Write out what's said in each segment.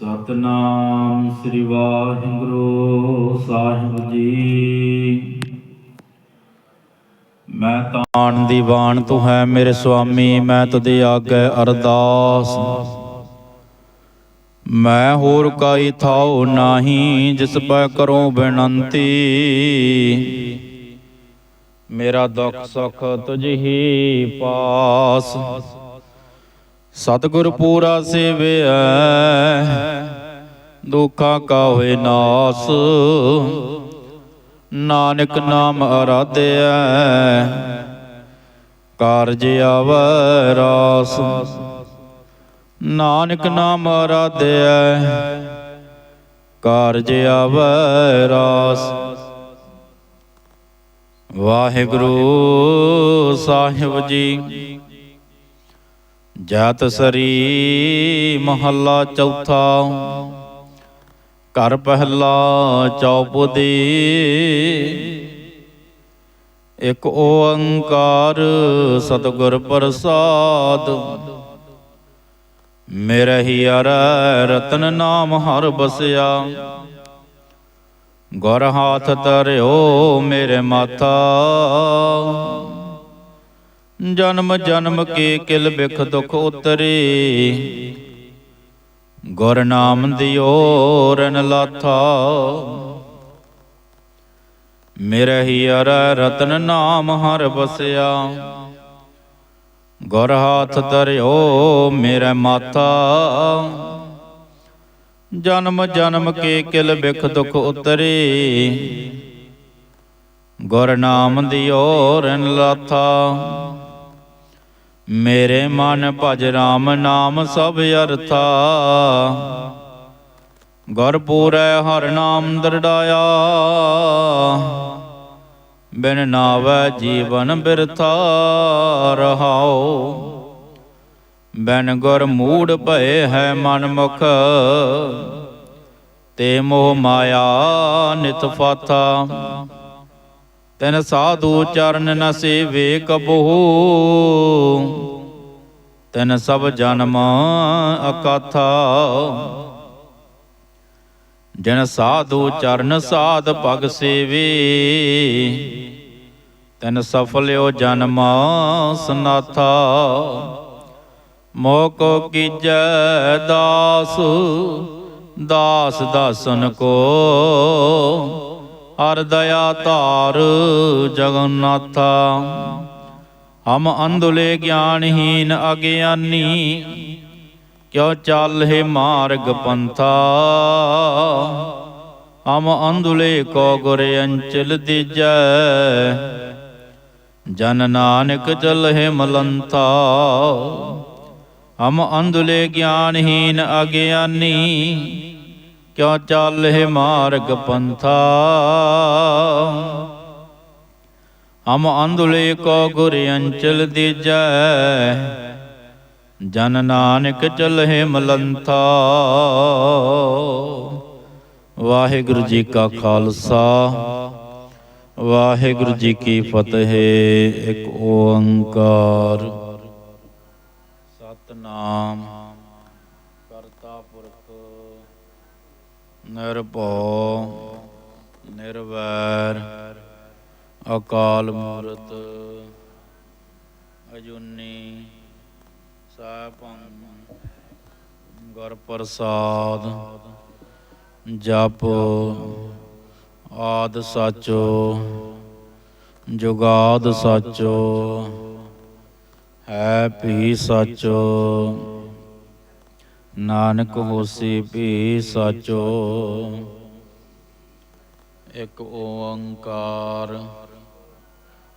ਸਤਨਾਮ ਸ੍ਰੀ ਵਾਹਿਗੁਰੂ ਸਾਹਿਬ ਜੀ। ਮੈਂ ਤਾਣ ਦੀਵਾਨ ਤੂੰ ਹੈ ਮੇਰੇ ਸੁਆਮੀ, ਮੈਂ ਤੁਧੇ ਆਗੇ ਅਰਦਾਸ। ਮੈਂ ਹੋਰ ਕਾਈ ਥਾਉ ਨਾਹੀ, ਜਿਸ ਪੈ ਕਰੋ ਬੇਨੰਤੀ। ਮੇਰਾ ਦੁੱਖ ਸੁਖ ਤੁਝ ਹੀ ਪਾਸ। ਸਤਿਗੁਰ ਪੂਰਾ ਸੇਵਿਆ, ਦੁੱਖਾਂ ਕਾ ਹੋਏ ਨਾਸ। ਨਾਨਕ ਨਾਮ ਅਰਾਧਿਆ, ਕਾਰਜ ਆਵੈ ਰਾਸ। ਨਾਨਕ ਨਾਮ ਅਰਾਧਿਆ, ਕਾਰਜ ਆਵੈ ਰਾਸ। ਵਾਹਿਗੁਰੂ ਸਾਹਿਬ ਜੀ। ਜਾਤ ਸਰੀ ਮਹੱਲਾ ਚੌਥਾ। ਘਰ ਪਹਿਲਾ ਚੌਪਦੀ ਇੱਕ ਓੰਕਾਰ ਸਤਿਗੁਰ ਪ੍ਰਸਾਦ। ਮੇਰੇ ਹੀ ਅਰ ਰਤਨ ਨਾਮ ਹਰ ਬਸਿਆ। ਗੁਰ ਹਾਥ ਧਰਿਓ ਮੇਰੇ ਮਾਥਾ। ਜਨਮ ਜਨਮ ਕੇ ਕਿਲ ਬਿਖ ਦੁਖ ਉਤਰੇ। ਗੁਰ ਨਾਮ ਦਿਓ ਰਨ ਲਾਥਾ। ਮੇਰੇ ਹੀ ਅਰ ਰਤਨ ਨਾਮ ਹਰ ਬਸਿਆ ਗੁਰ ਹਾਥ ਧਰਿਓ ਮੇਰਾ ਮਾਥਾ। ਜਨਮ ਜਨਮ ਕੇ ਕਿਲ ਬਿਖ ਦੁਖ ਉਤਰੇ। ਗੁਰ ਨਾਮ ਦਿਓ ਰਨ ਲਾਥਾ। ਮੇਰੇ ਮਨ ਭਜ ਰਾਮ ਨਾਮ ਸਭ ਅਰਥਾ। ਗੁਰ ਹਰ ਨਾਮ ਦਰੜਾਇਆ ਬਿਨ ਨਾਵੈ ਜੀਵਨ ਬਿਰਥਾ ਰਹਾਉ। ਬਿਨ ਗੁਰ ਮੂੜ ਭਏ ਹੈ ਮਨ ਮੁਖ। ਤੇ ਮੋਹ ਮਾਇਆ ਨਿਤ ਫਾਥਾ। ਤੈਨ ਸਾਧੂ ਚਰਨ ਨ ਸੇਵੇ ਕਬੂ ਤਿਨ ਸਭ ਜਨਮ ਅਕਾਥਾ। ਜਨ ਸਾਧੂ ਚਰਨ ਸਾਧ ਭਗ ਸੇਵੇ, ਤੈਨ ਸਫਲਿਓ ਜਨਮ ਸਨਾਥਾ। ਮੋਹ ਕੋ ਕੀਜੈ ਦਾਸ ਦਾਸ ਦਾਸਨ ਕੋ। ਹਰ ਦਇਆ ਧਾਰ ਜਗਨਨਾਥਾ। ਹਮ ਅੰਧੁਲੇ ਗਿਆਨਹੀਨ ਅਗਿਆਨੀ, ਕਿਉ ਚਾਲਹਿ ਮਾਰਗ ਪੰਥਾ? ਹਮ ਅੰਧੁਲੇ ਕੋ ਗੁਰ ਅੰਚਲ ਦੀਜੈ, ਜਨ ਨਾਨਕ ਚਲਹਿ ਮਲੰਥਾ। ਹਮ ਅੰਧੁਲੇ ਗਿਆਨਹੀਨ ਅਗਿਆਨੀ, ਕਿਉ ਚਾਲਹਿ ਮਾਰਗ ਪੰਥਾ? ਹਮ ਅੰਧੁਲੇ ਕੋ ਗੁਰ ਅੰਚਲ ਦੀਜੈ। ਜਨ ਨਾਨਕ ਚਲਹਿ ਮਲੰਥਾ ਵਾਹਿਗੁਰੂ ਜੀ ਕਾ ਖਾਲਸਾ। ਵਾਹਿਗੁਰੂ ਜੀ ਕੀ ਫਤਿਹ। ਇੱਕ ਓੰਕਾਰ। ਸਤਨਾਮ। ਕਰਤਾ ਪੁਰਖ। ਨਿਰਭਉ। ਨਿਰਵੈਰ। ਅਕਾਲ ਮੂਰਤ ਅਜੁਨੀ ਸੈਭੰ ਗੁਰ ਪ੍ਰਸਾਦ ਜਪ ਆਦ ਸਾਚੋ ਜੁਗਾਦ ਸਾਚੋ ਹੈ ਭੀ ਸਾਚੋ ਨਾਨਕ ਹੋਸੀ ਭੀ ਸਾਚੋ ਇਕ ਓੰਕਾਰ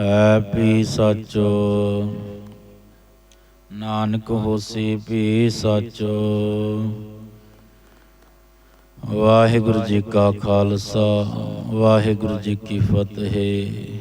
ਹੈ ਵੀ ਸਾਚੋ। ਨਾਨਕ ਹੋਸੀ ਵੀ ਸਾਚੋ। ਵਾਹਿਗੁਰੂ ਜੀ ਕਾ ਖਾਲਸਾ, ਵਾਹਿਗੁਰੂ ਜੀ ਕੀ ਫਤਿਹ।